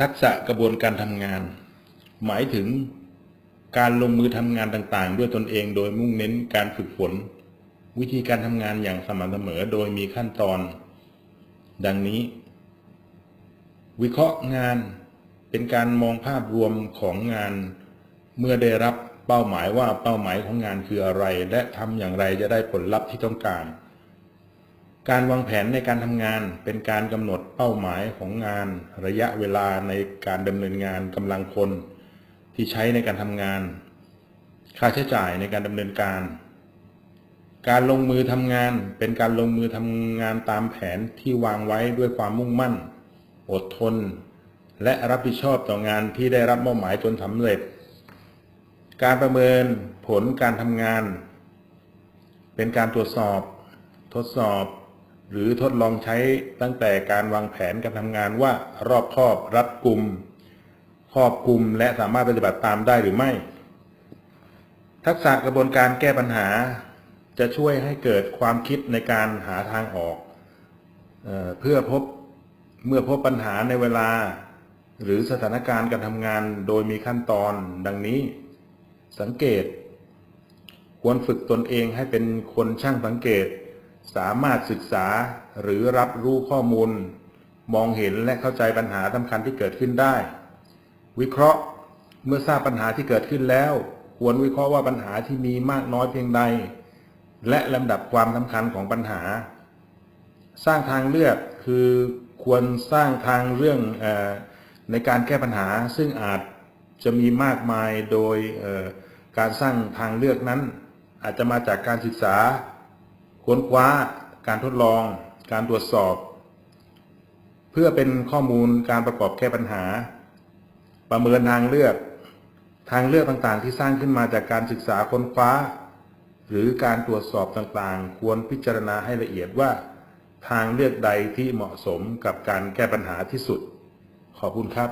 ทักษะกระบวนการทำงาน หมายถึงการลงมือทำงานต่างๆ ด้วยตนเองโดยมุ่งเน้นการฝึกฝน วิธีการทำงานอย่างสม่ำเสมอโดยมีขั้นตอน ดังนี้ วิเคราะห์งานเป็นการมองภาพรวมของงาน เมื่อได้รับเป้าหมายว่าเป้าหมายของงานคืออะไร และทำอย่างไรจะได้ผลลัพธ์ที่ต้องการ การวางแผนในการทำงานเป็นการกำหนดเป้าหมายของงาน ระยะเวลาในการดำเนินงานกำลังคน ที่ใช้ในการทำงาน ค่าใช้จ่ายในการดำเนินการ การลงมือทำงานเป็นการลงมือทำงานตามแผนที่วางไว้ด้วยความมุ่งมั่น อดทน และรับผิดชอบต่องานที่ได้รับมอบหมายจนสำเร็จ การประเมินผลการทำงาน เป็นการตรวจสอบ ทดสอบ หรือทดลองใช้ตั้งแต่การวางแผนการทำงานว่ารอบคอบรัดกุมครอบคลุมและสามารถปฏิบัติตามได้หรือไม่ ทักษะกระบวนการแก้ปัญหา จะช่วยให้เกิดความคิดในการหาทางออกเออเพื่อพบเมื่อพบปัญหาในเวลา หรือสถานการณ์การทำงานโดยมีขั้นตอนดังนี้ สังเกต ควรฝึกตนเองให้เป็นคนช่างสังเกต สามารถศึกษาหรือรับรู้ข้อมูล มองเห็นและเข้าใจปัญหาสำคัญที่เกิดขึ้นได้ วิเคราะห์เมื่อทราบปัญหาที่เกิดขึ้นแล้ว ควรวิเคราะห์ว่าปัญหาที่มีมากน้อยเพียงใด และลำดับความสำคัญของปัญหา สร้างทางเลือกคือควรสร้างทางเรื่องอในการแก้ปัญหาซึ่งอาจจะมีมากมายโดยการสร้างทางเลือกนั้น อาจจะมาจากการศึกษา ค้นคว้าการทดลอง การตรวจสอบ เพื่อเป็นข้อมูลการประกอบแก้ปัญหา ประเมินทางเลือก ทางเลือกต่างๆ ที่สร้างขึ้นมาจากการศึกษาค้นคว้า หรือการตรวจสอบต่างๆ ควรพิจารณาให้ละเอียดว่า ทางเลือกใดที่เหมาะสมกับการแก้ปัญหาที่สุด ขอบคุณครับ